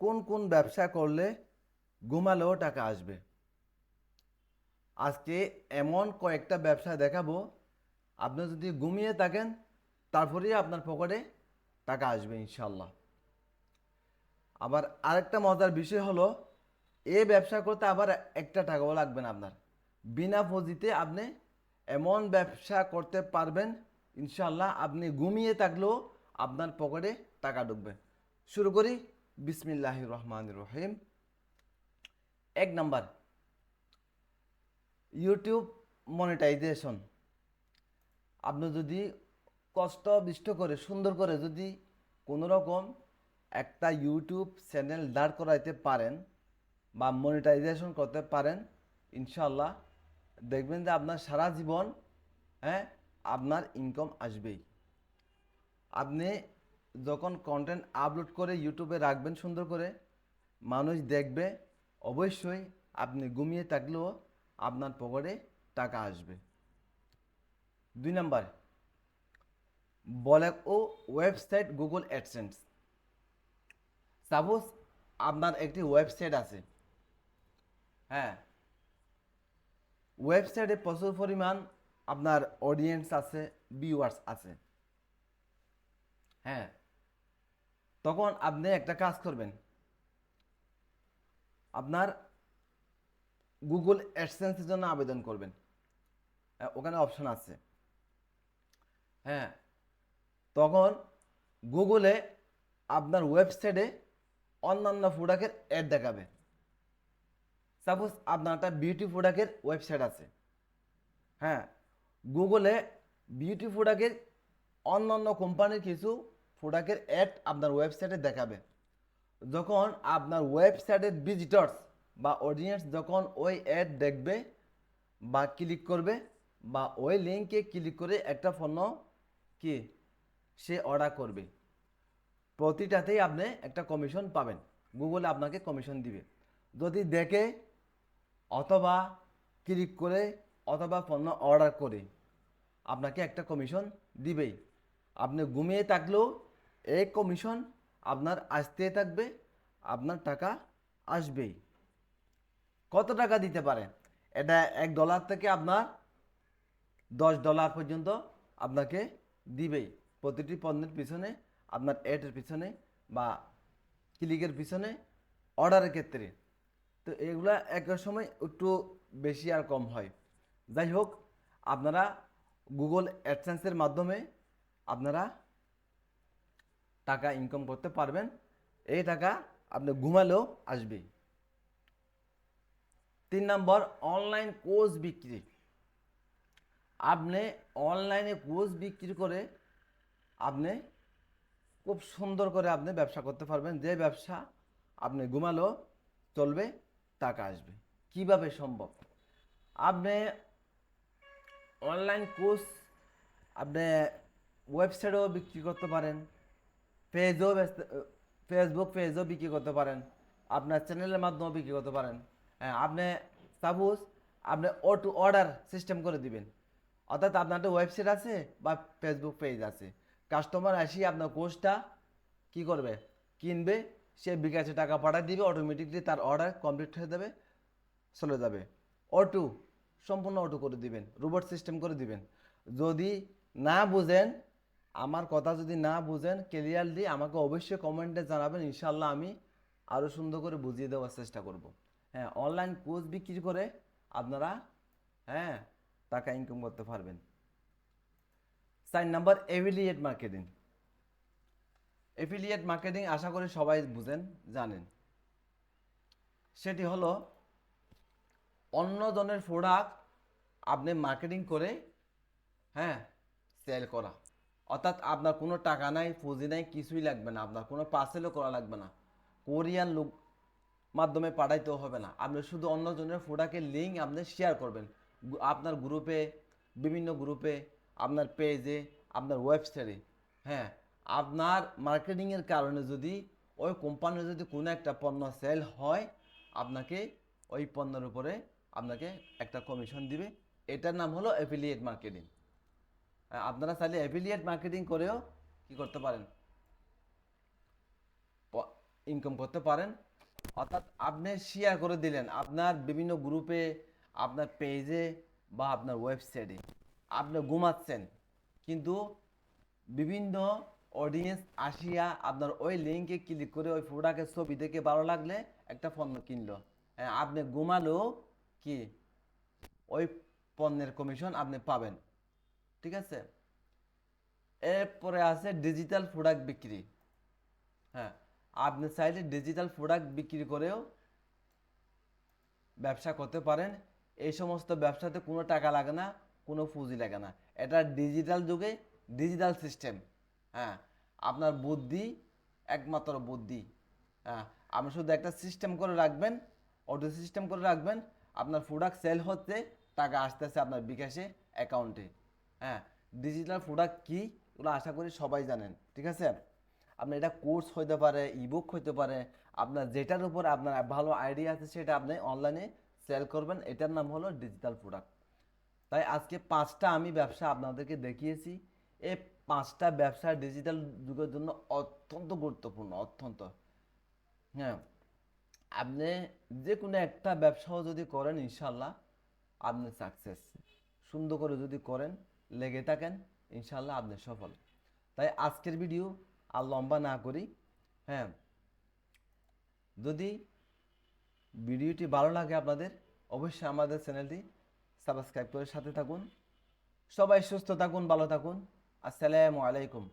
কোন কোন ব্যবসা করলে ঘুমালেও টাকা আসবে? আজকে এমন কয়েকটা ব্যবসা দেখাবো, আপনি যদি ঘুমিয়ে থাকেন, তারপরেই আপনার পকেটে টাকা আসবে ইনশাল্লাহ আবার আরেকটা মজার বিষয় হলো এই ব্যবসা করতে আবার একটা টাকাও লাগবে না আপনার। বিনা পুঁজিতে আপনি এমন ব্যবসা করতে পারবেন ইনশাল্লাহ আপনি ঘুমিয়ে থাকলেও আপনার পকেটে টাকা ঢুকবে। শুরু করি। বিসমিল্লাহ রহমান রহিম এক নাম্বার, ইউটিউব মনিটাইজেশন। আপনি যদি কষ্ট বিষ্ট করে, সুন্দর করে যদি কোনো রকম একটা ইউটিউব চ্যানেল দাঁড় করাইতে পারেন বা মনিটাইজেশন করতে পারেন ইনশাল্লাহ দেখবেন যে আপনার সারা জীবন হ্যাঁ আপনার ইনকাম আসবেই। আপনি যখন কন্টেন্ট আপলোড করে ইউটিউবে রাখবেন সুন্দর করে, মানুষ দেখবে, অবশ্যই আপনি ঘুমিয়ে থাকলেও আপনার পকেটে টাকা আসবে। দুই নাম্বার বলে ও ওয়েবসাইট গুগল অ্যাডসেন্স সাপোজ আপনার একটি ওয়েবসাইট আছে হ্যাঁ ওয়েবসাইটে প্রচুর পরিমাণ আপনার অডিয়েন্স আছে ভিউয়ার্স আছে হ্যাঁ তখন আপনি একটা কাজ করবেন। আপনার গুগল অ্যাডসেন্সের জন্য আবেদন করবেন। ওখানে অপশন আছে। হ্যাঁ তখন গুগলে আপনার ওয়েবসাইটে অন্যান্য প্রোডাক্টের অ্যাড দেখাবে। সাপোজ আপনার একটা বিউটি প্রোডাক্টের ওয়েবসাইট আছে। হ্যাঁ গুগলে বিউটি প্রোডাক্টের অন্যান্য কোম্পানির কিছু প্রোডাক্টের অ্যাড আপনার ওয়েবসাইটে দেখাবে। যখন আপনার ওয়েবসাইটের ভিজিটর্স বা অডিয়েন্স যখন ওই অ্যাড দেখবে বা ক্লিক করবে বা ওই লিঙ্কে ক্লিক করে একটা পণ্য কি সে অর্ডার করবে, প্রতিটাতেই আপনি একটা কমিশন পাবেন। গুগলে আপনাকে কমিশন দিবে। যদি দেখে অথবা ক্লিক করে অথবা পণ্য অর্ডার করে, আপনাকে একটা কমিশন দিবেই। আপনি ঘুমিয়ে থাকলেও এই কমিশন আপনার আসতে থাকবে, আপনার টাকা আসবেই। কত টাকা দিতে পারে? এটা এক ডলার থেকে আপনার দশ ডলার পর্যন্ত আপনাকে দিবেই। প্রতিটি পণ্যের পিছনে, আপনার অ্যাডের পিছনে বা ক্লিকের পিছনে অর্ডারের ক্ষেত্রে। তো এগুলা এক সময় একটু বেশি আর কম হয়। যাই হোক, আপনারা গুগল অ্যাডসেন্সের মাধ্যমে আপনারা টাকা ইনকাম করতে পারবেন, এই টাকা আপনি ঘুমালেও আসবেই তিন নম্বর অনলাইন কোর্স বিক্রি। আপনি অনলাইনে কোর্স বিক্রি করে আপনি খুব সুন্দর করে আপনি ব্যবসা করতে পারবেন, যে ব্যবসা আপনি ঘুমালেও চলবে, টাকা আসবে। কীভাবে সম্ভব? আপনি অনলাইন কোর্স আপনি ওয়েবসাইটেও বিক্রি করতে পারেন। পেজও ফেসবুক পেজও বিক্রি করতে পারেন। আপনার চ্যানেলের মাধ্যমেও বিক্রি করতে পারেন। হ্যাঁ আপনি সাপোজ আপনি ও টু অর্ডার সিস্টেম করে দিবেন। অর্থাৎ আপনার একটা ওয়েবসাইট আছে বা ফেসবুক পেজ আছে। কাস্টমার আসি আপনার কোর্সটা কি করবে? কিনবে, সে বিকাশে টাকা পাঠিয়ে দিবে অটোমেটিকলি তার অর্ডার কমপ্লিট হয়ে যাবে, চলে যাবে। অটো সম্পূর্ণ অটো করে দিবেন রোবট সিস্টেম করে দিবেন। যদি না বুঝেন আমার কথা যদি না বুঝেন ক্লিয়ারলি আমাকে অবশ্যই কমেন্টে জানাবেন ইনশাল্লাহ আমি আরও সুন্দর করে বুঝিয়ে দেওয়ার চেষ্টা করব। হ্যাঁ অনলাইন কোর্স বিক্রি করে আপনারা হ্যাঁ টাকা ইনকাম করতে পারবেন। চার number affiliate marketing affiliate marketing আশা করি সবাই বুঝেন, জানেন। সেটি হলো অন্য জনের প্রোডাক্ট আপনি মার্কেটিং করে হ্যাঁ সেল করা। অর্থাৎ আপনার কোনো টাকা নাই পুঁজি নাই, কিছুই লাগবে না আপনার, কোনো পার্সেলও করা লাগবে না। কোরিয়ান লোক মাধ্যমে পাঠাইতেও হবে না। আপনি শুধু অন্য জনের প্রোডাক্টের লিঙ্ক আপনি শেয়ার করবেন। আপনার গ্রুপে বিভিন্ন গ্রুপে আপনার পেজে আপনার ওয়েবসাইটে হ্যাঁ আপনার মার্কেটিংয়ের কারণে যদি ওই কোম্পানির যদি কোনো একটা পণ্য সেল হয়, আপনাকে ওই পণ্যের উপরে আপনাকে একটা কমিশন দিবে। এটার নাম হলো অ্যাফিলিয়েট মার্কেটিং আপনারা চাইলে অ্যাফিলিয়েট মার্কেটিং করেও কি করতে পারেন? ইনকাম করতে পারেন। অর্থাৎ আপনি শেয়ার করে দিলেন আপনার বিভিন্ন গ্রুপে আপনার পেজে বা আপনার ওয়েবসাইটে আপনি ঘুমাচ্ছেন কিন্তু বিভিন্ন অডিয়েন্স আসিয়া আপনার ওই লিঙ্কে ক্লিক করে ওই প্রোডাক্টের ছবি দেখে ভালো লাগলে একটা পণ্য কিনলো। হ্যাঁ, আপনি ঘুমালেও কি ওই পণ্যের কমিশন আপনি পাবেন। ঠিক আছে? এরপরে আছে ডিজিটাল প্রোডাক্ট বিক্রি। হ্যাঁ আপনি চাইলে ডিজিটাল প্রোডাক্ট বিক্রি করেও ব্যবসা করতে পারেন। এই সমস্ত ব্যবসাতে কোনো টাকা লাগে না, কোনো পুঁজি লাগে না। এটা ডিজিটাল যুগে ডিজিটাল সিস্টেম হ্যাঁ আপনার বুদ্ধি একমাত্র বুদ্ধি। হ্যাঁ আপনি শুধু একটা সিস্টেম করে রাখবেন অটো সিস্টেম করে রাখবেন, আপনার প্রোডাক্ট সেল হচ্ছে, টাকা আসতেছে আপনার বিকাশে অ্যাকাউন্টে হ্যাঁ ডিজিটাল প্রোডাক্ট কী এগুলো আশা করি সবাই জানেন, ঠিক আছে? আপনার এটা কোর্স হইতে পারে ইবুক হইতে পারে, আপনার যেটার উপর আপনার ভালো আইডিয়া আছে সেটা আপনি অনলাইনে সেল করবেন, এটার নাম হলো ডিজিটাল প্রোডাক্ট তাই আজকে পাঁচটা আমি ব্যবসা আপনাদেরকে দেখিয়েছি, এই পাঁচটা ব্যবসা ডিজিটাল যুগের জন্য অত্যন্ত গুরুত্বপূর্ণ, অত্যন্ত। হ্যাঁ আপনি যে কোনো একটা ব্যবসাও যদি করেন ইনশাল্লাহ আপনি সাকসেস সুন্দর করে যদি করেন লেগে থাকেন ইনশাল্লাহ আপনি সফল। তাই আজকের ভিডিও আর লম্বা না করি হ্যাঁ। যদি ভিডিওটি ভালো লাগে আপনাদের, অবশ্যই আমাদের চ্যানেলটি সাবস্ক্রাইব করে সাথে থাকুন। সবাই সুস্থ থাকুন, ভালো থাকুন। আসসালামু আলাইকুম।